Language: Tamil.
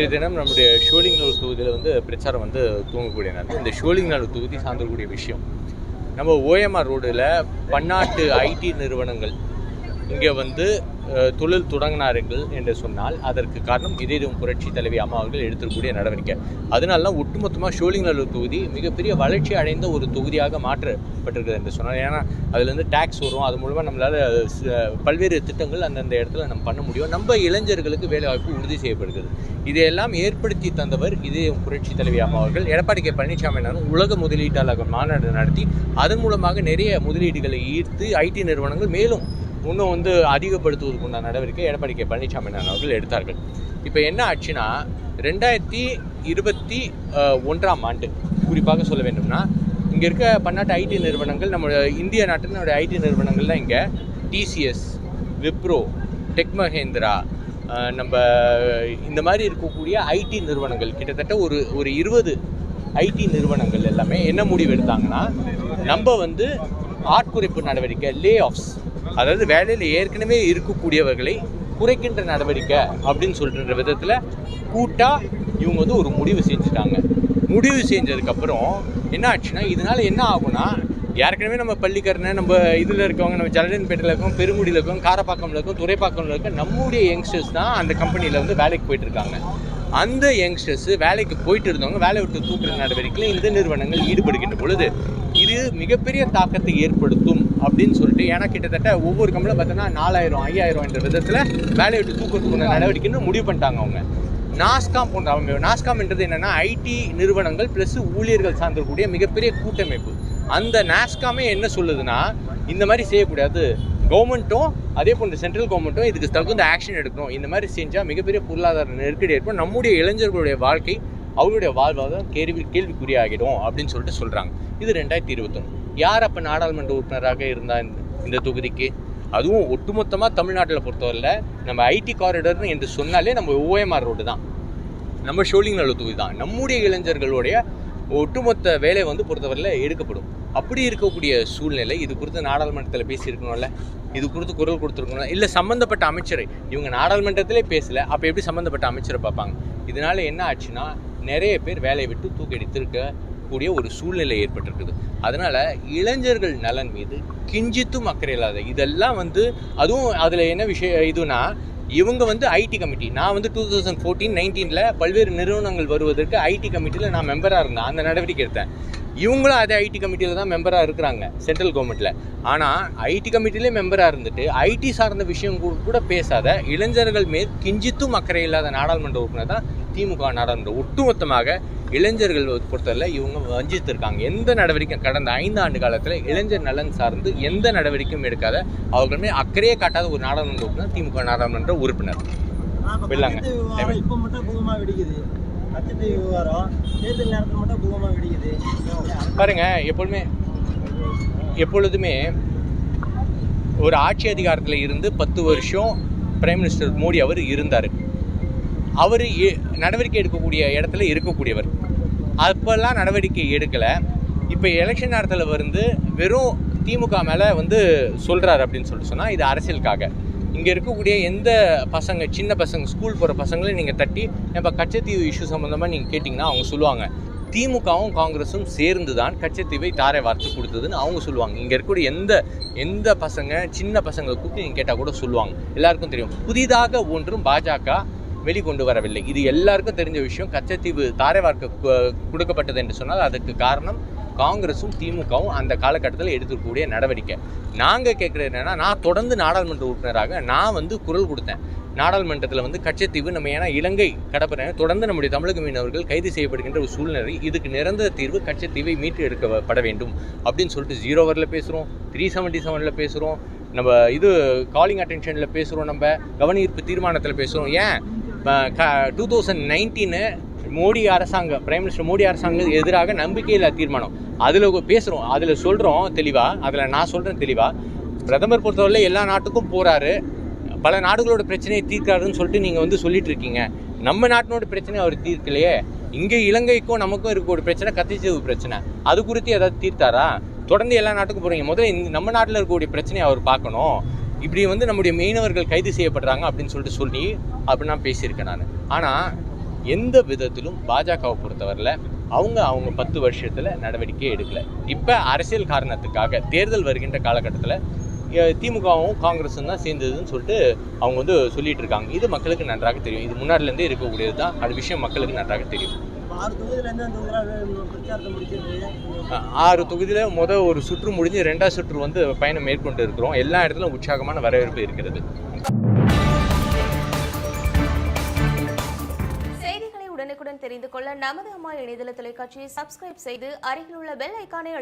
இன்றைய தினம் நம்முடைய ஷோலிங்கநல்லூர் தொகுதியில் வந்து பிரச்சாரம் வந்து தூங்கக்கூடிய நேரம் இந்த ஷோலிங்கநல்லூர் தொகுதி சார்ந்தக்கூடிய விஷயம். நம்ம ஓஎம்ஆர் ரோடில் பன்னாட்டு ஐடி நிறுவனங்கள் இங்கே வந்து தொழில் தொடங்கினார்கள் என்று சொன்னால் அதற்கு காரணம் இதயம் புரட்சி தலைவி அம்மா அவர்கள் எடுத்திருக்கக்கூடிய நடவடிக்கை. அதனால ஒட்டுமொத்தமாக ஷோலிங்நல்லூர் தொகுதி மிகப்பெரிய வளர்ச்சி அடைந்த ஒரு தொகுதியாக மாற்றப்பட்டிருக்குது என்று சொன்னால். ஏன்னா அதுலேருந்து டேக்ஸ் வரும். அது மூலமாக நம்மளால் பல்வேறு திட்டங்கள் அந்தந்த இடத்துல நம்ம பண்ண முடியும். நம்ம இளைஞர்களுக்கு வேலைவாய்ப்பு உறுதி செய்யப்படுகிறது. இதையெல்லாம் ஏற்படுத்தி தந்தவர் இதயம் புரட்சி தலைவி அம்மா அவர்கள். எடப்பாடி கே. பழனிசாமி உலக முதலீட்டாளர்கள் மாநாடு நடத்தி அதன் மூலமாக நிறைய முதலீடுகளை ஈர்த்து ஐடி நிறுவனங்கள் மேலும் இன்னும் வந்து அதிகப்படுத்துவதற்கு உண்டான நடவடிக்கை எடப்பாடி கே. பழனிசாமி அவர்கள் எடுத்தார்கள். இப்போ என்ன ஆச்சுன்னா ரெண்டாயிரத்தி இருபத்தி ஒன்றாம் ஆண்டு குறிப்பாக சொல்ல வேண்டும்னா இங்கே இருக்க பன்னாட்டு ஐடி நிறுவனங்கள் நம்ம இந்திய நாட்டினுடைய ஐடி நிறுவனங்கள் தான் இங்கே டிசிஎஸ் விப்ரோ டெக் மஹேந்திரா நம்ம இந்த மாதிரி இருக்கக்கூடிய ஐடி நிறுவனங்கள் கிட்டத்தட்ட ஒரு ஒரு இருபது ஐடி நிறுவனங்கள் எல்லாமே என்ன முடிவு எடுத்தாங்கன்னா நம்ம வந்து ஆட்குறைப்பு நடவடிக்கை லே ஆஃப்ஸ் அதாவது வேலையில் ஏற்கனவே இருக்கக்கூடியவர்களை குறைக்கின்ற நடவடிக்கை அப்படின்னு சொல்கிற விதத்தில் கூட்டாக இவங்க வந்து ஒரு முடிவு செஞ்சுட்டாங்க. முடிவு செஞ்சதுக்கப்புறம் என்ன ஆச்சுன்னா இதனால என்ன ஆகும்னா ஏற்கனவே நம்ம பள்ளிக்கரணை நம்ம இதில் இருக்கவங்க நம்ம ஜலடன்பேட்டையில் இருக்கோம் பெருமுடியில் இருக்கோம் காரப்பாக்கம்ல இருக்கோம் துறைப்பாக்கம்ல இருக்கோம் நம்முடைய யங்ஸ்டர்ஸ் தான் அந்த கம்பெனியில் வந்து வேலைக்கு போயிட்டுருக்காங்க அந்த யங்ஸ்டர்ஸ் வேலைக்கு போயிட்டு இருந்தவங்க வேலை விட்டு தூக்குற நடவடிக்கையில் இந்த நிறுவனங்கள் ஈடுபடுகின்ற பொழுது இது மிகப்பெரிய தாக்கத்தை ஏற்படுத்தும். அப்படின்னு சொல்லிட்டு ஏன்னா கிட்டத்தட்ட ஒவ்வொரு கம்பெனியும் பார்த்தோன்னா நாலாயிரம் ஐயாயிரம் என்ற விதத்தில் வேலையை விட்டு தூக்கத்துக்கு நடவடிக்கைன்னு முடிவு பண்ணிட்டாங்க அவங்க. நாஸ்காம் போன்ற அவங்க நாஸ்காம்ன்றது என்னென்னா ஐடி நிறுவனங்கள் ப்ளஸ் ஊழியர்கள் சார்ந்திருக்கக்கூடிய மிகப்பெரிய கூட்டமைப்பு. அந்த நாஸ்காமே என்ன சொல்லுதுன்னா இந்த மாதிரி செய்யக்கூடாது. கவர்மெண்ட்டும் அதே போன்ற சென்ட்ரல் கவர்மெண்ட்டும் இதுக்கு தகுந்த ஆக்ஷன் எடுக்கணும். இந்த மாதிரி செஞ்சால் மிகப்பெரிய பொருளாதார நெருக்கடி ஏற்படும். நம்முடைய இளைஞர்களுடைய வாழ்க்கை அவருடைய வாழ்வாதாரம் கேள்வி கேள்விக்குறியாகிடும் அப்படின்னு சொல்லிட்டு சொல்கிறாங்க இது ரெண்டாயிரத்தி இருபத்தொன்று யார் அப்போ நாடாளுமன்ற உறுப்பினராக இருந்தா இந்த- தொகுதிக்கு? அதுவும் ஒட்டுமொத்தமாக தமிழ்நாட்டில் பொறுத்தவரையில் நம்ம ஐடி காரிடர்னு என்று சொன்னாலே நம்ம ஓஎம்ஆர் ரோடு தான். நம்ம ஷோலிங் நல்ல தொகுதி தான். நம்முடைய இளைஞர்களுடைய ஒட்டுமொத்த வேலை வந்து பொறுத்தவரையில் எடுக்கப்படும். அப்படி இருக்கக்கூடிய சூழ்நிலை இது குறித்து நாடாளுமன்றத்தில் பேசியிருக்கணும்ல? இது குறித்து குரல் கொடுத்துருக்கணும் இல்லை சம்மந்தப்பட்ட அமைச்சரை இவங்க நாடாளுமன்றத்திலே பேசலை அப்போ எப்படி சம்மந்தப்பட்ட அமைச்சரை பார்ப்பாங்க? இதனால் என்ன ஆச்சுன்னா நிறைய பேர் வேலையை விட்டு தூக்கடித்திருக்க கூடிய ஒரு சூழ்நிலை ஏற்பட்டிருக்குது. அதனால் இளைஞர்கள் நலன் மீது கிஞ்சித்தும் அக்கறை இல்லாத இதெல்லாம் வந்து அதுவும் அதில் என்ன விஷயம் இதுனா இவங்க வந்து ஐடி கமிட்டி நான் வந்து டூ தௌசண்ட் ஃபோர்டீன் நைன்டீனில் பல்வேறு நிறுவனங்கள் வருவதற்கு ஐடி கமிட்டியில் நான் மெம்பராக இருந்தேன். அந்த நடவடிக்கை எடுத்தேன். இவங்களும் அதே ஐடி கமிட்டியில் தான் மெம்பராக இருக்கிறாங்க சென்ட்ரல் கவர்மெண்ட்டில் ஆனால் ஐடி கமிட்டிலே மெம்பராக இருந்துட்டு ஐடி சார்ந்த விஷயம் கூட பேசாத இளைஞர்கள் மேல் கிஞ்சித்தும் அக்கறை இல்லாத நாடாளுமன்ற உறுப்பினர் தான் திமுக நாடாளுமன்ற ஒட்டுமொத்தமாக இளைஞர்கள் பொறுத்தவரை இவங்க வஞ்சித்திருக்காங்க. எந்த நடவடிக்கையும் கடந்த ஐந்து ஆண்டு காலத்தில் இளைஞர் நலன் சார்ந்து எந்த நடவடிக்கையும் எடுக்காத அவர்கள் மேல் அக்கறையே காட்டாத ஒரு நாடாளுமன்ற உறுப்பினர் திமுக நாடாளுமன்ற உறுப்பினர். இப்போ மட்டும் பூகமா வெடிக்குது. கச்சத்தீவு விவகாரம் தேர்தல் நேரத்தில் மட்டும் பூகமா வெடிக்குது. பாருங்க எப்பொழுதுமே எப்பொழுதுமே ஒரு ஆட்சி அதிகாரத்தில் இருந்து பத்து வருஷம் பிரைம் மினிஸ்டர் மோடி அவர் இருந்தார். அவர் நடவடிக்கை எடுக்கக்கூடிய இடத்துல இருக்கக்கூடியவர். அப்போல்லாம் நடவடிக்கை எடுக்கலை. இப்போ எலெக்ஷன் நேரத்தில் வந்து வெறும் திமுக மேலே வந்து சொல்கிறாரு அப்படின்னு சொல்லிட்டு சொன்னால் இது அரசியலுக்காக. இங்கே இருக்கக்கூடிய எந்த பசங்க சின்ன பசங்க ஸ்கூல் போகிற பசங்களையும் நீங்கள் தட்டி இப்போ கச்சத்தீவு இஷ்யூ சம்மந்தமாக நீங்கள் கேட்டிங்கன்னா அவங்க சொல்லுவாங்க. திமுகவும் காங்கிரஸும் சேர்ந்து தான் கச்சத்தீவை தாரை வார்த்து கொடுத்ததுன்னு அவங்க சொல்லுவாங்க. இங்கே இருக்கக்கூடிய எந்த எந்த பசங்க சின்ன பசங்களை கூப்பிட்டு நீங்கள் கேட்டால் கூட சொல்லுவாங்க. எல்லாருக்கும் தெரியும். புதிதாக ஒன்றும் பாஜக வெளிக்கொண்டு வரவில்லை. இது எல்லாருக்கும் தெரிஞ்ச விஷயம். கச்சத்தீவு தாரைவார்க்க கொடுக்கப்பட்டது என்று சொன்னால் அதுக்கு காரணம் காங்கிரஸும் திமுகவும் அந்த காலகட்டத்தில் எடுத்துக்கூடிய நடவடிக்கை. நாங்கள் கேட்குறது என்னென்னா நான் தொடர்ந்து நாடாளுமன்ற உறுப்பினராக நான் வந்து குரல் கொடுத்தேன். நாடாளுமன்றத்தில் வந்து கச்சத்தீவு நம்ம ஏன்னா இலங்கை கடற்படை தொடர்ந்து நம்முடைய தமிழக மீனவர்கள் கைது செய்யப்படுகின்ற ஒரு சூழ்நிலை. இதுக்கு நிரந்தர தீர்வு கச்சத்தீவை மீட்டு எடுக்கப்பட வேண்டும் அப்படின்னு சொல்லிட்டு ஜீரோ வரில் பேசுகிறோம் த்ரீ செவன்ட்டி செவனில் பேசுகிறோம் நம்ம இது காலிங் அட்டென்ஷனில் பேசுகிறோம் நம்ம கவனீர்ப்பு தீர்மானத்தில் பேசுகிறோம் ஏன்? டூ தௌசண்ட் நைன்டீனு மோடி அரசாங்கம் பிரைம் மினிஸ்டர் மோடி அரசாங்கம் எதிராக நம்பிக்கையில்லா தீர்மானம். அதில் பேசுகிறோம் அதில் சொல்கிறோம் தெளிவாக அதில் நான் சொல்கிறேன் தெளிவாக பிரதமர் பொறுத்தவரை எல்லா நாட்டுக்கும் போகிறாரு பல நாடுகளோட பிரச்சனையை தீர்க்காருன்னு சொல்லிட்டு நீங்கள் வந்து சொல்லிட்டு இருக்கீங்க. நம்ம நாட்டினோட பிரச்சனை அவர் தீர்க்கலையே. இங்கே இலங்கைக்கும் நமக்கும் இருக்க ஒரு பிரச்சனை கத்திச்சது பிரச்சனை. அது குறித்து ஏதாவது தீர்த்தாரா? தொடர்ந்து எல்லா நாட்டுக்கும் போகிறீங்க முதல்ல இந்த நம்ம நாட்டில் இருக்கக்கூடிய பிரச்சனையை அவர் பார்க்கணும். இப்படி வந்து நம்முடைய மீனவர்கள் கைது செய்யப்படுறாங்க அப்படின்னு சொல்லிட்டு சொல்லி அப்படி நான் பேசியிருக்கேன் நான். ஆனால் எந்த விதத்திலும் பாஜகவை பொறுத்தவரையில் அவங்க அவங்க பத்து வருஷத்தில் நடவடிக்கை எடுக்கலை. இப்போ அரசியல் காரணத்துக்காக தேர்தல் வருகின்ற காலகட்டத்தில் திமுகவும் காங்கிரஸும் தான் சேர்ந்ததுன்னு சொல்லிட்டு அவங்க வந்து சொல்லிட்டு இருக்காங்க. இது மக்களுக்கு நன்றாக தெரியும். இது முன்னாடிலேருந்தே இருக்கக்கூடியது தான் அது விஷயம் மக்களுக்கு நன்றாக தெரியும். ஆறு தொகுதியில் முதல் ஒரு சுற்று முடிஞ்சு ரெண்டாவது சுற்று வந்து பயணம் மேற்கொண்டு இருக்கிறோம். எல்லா இடத்துலையும் உற்சாகமான வரவேற்பு இருக்கிறது. செய்திகளை உடனுக்குடன் தெரிந்து கொள்ள நமது அம்மா இணையதள தொலைக்காட்சியை சப்ஸ்கிரைப் செய்து அருகில் உள்ள பெல் ஐக்கானை